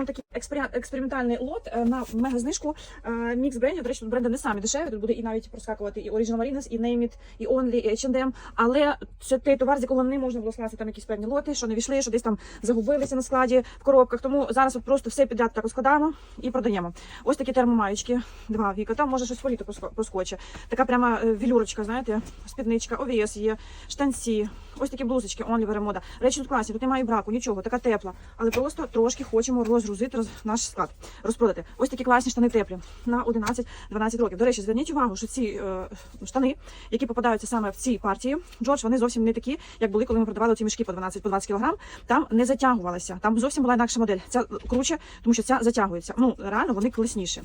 вам такий експериментальний лот е, на мега знижку. Е, Мікс брендів. До речі, тут бренди не самі дешеві. Тут буде і навіть проскакувати і Original Marines, і Name It, і Only, і H&M. Але це той товар, з якого не можна було скласти там якісь певні лоти, що не війшли, що десь там загубилися на складі в коробках. Тому зараз от просто все підряд так розкладаємо і продаємо. Ось такі термомаєчки, два віка. Там може щось проско- проскоче. Така пряма е, вілюрочка, знаєте, спідничка, ОВС є, штанці. Ось такі блузочки, Only Веремода. Речі тут класні, тут немає браку, нічого, така тепла. Але просто трошки хочемо розгрузити роз- наш склад, розпродати. Ось такі класні штани теплі на 11-12 років. До речі, зверніть увагу, що ці е, штани, які попадаються саме в цій партії, Джордж, вони зовсім не такі, як були, коли ми продавали ці мішки по 12 по 20 кг. Там не затягувалися. Там зовсім була інакша модель. Ця круче, тому що ця затягується. Ну реально вони класніші.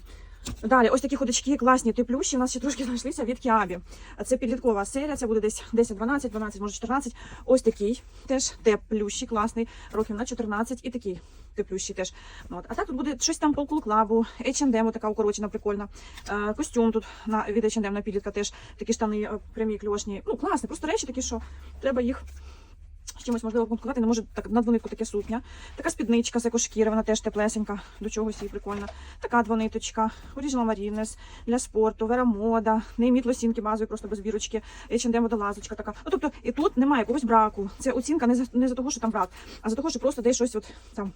Далі, ось такі ходочки класні, теплющі. У нас ще трошки знайшлися від Кіабі. Це підліткова серія, це буде десь 10-12, 12, може 14. Ось такий теж теплющий, класний, років на 14 і такий теплющий теж. Ну, От. А так тут буде щось там по клабу, H&M, така укорочена, прикольна. Е, костюм тут на, від H&M на підлітка теж такі штани е, прямі, кльошні. Ну, класні, просто речі такі, що треба їх чимось можливо комплектувати, не може так на двонитку таке сукня. Така спідничка з екошкіри, вона теж теплесенька, до чогось їй прикольна. Така дзвониточка, Original Marines для спорту, верамода, нейміт лосінки базові, просто без бірочки, H&M водолазочка така. Ну тобто і тут немає якогось браку. Це оцінка не за не за того, що там брак, а за того, що просто десь щось от там.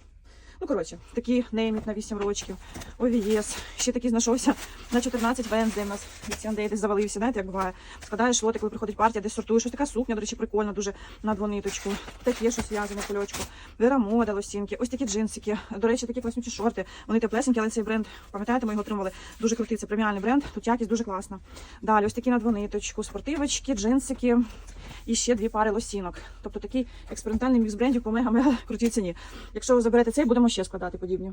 Ну, коротше, такі нейміт на 8 років, OVS. Ще такий знайшовся на 14 Венздей у нас Сіандей десь завалився, знаєте, як буває. Складаєш лоти, коли приходить партія, десь сортуєш. Ось така сукня, до речі, прикольна, дуже на двониточку. Таке щось в'язане кульочку. Верамода, лосінки, ось такі джинсики. До речі, такі класнючі шорти. Вони теплесенькі, але цей бренд, пам'ятаєте, ми його отримали. Дуже крутий, це преміальний бренд. Тут якість дуже класна. Далі, ось такі на двониточку, спортивочки, джинсики і ще дві пари лосінок. Тобто такий експериментальний мікс брендів по мега-мега крутій ціні. Якщо ви заберете цей, будемо ще складати подібні.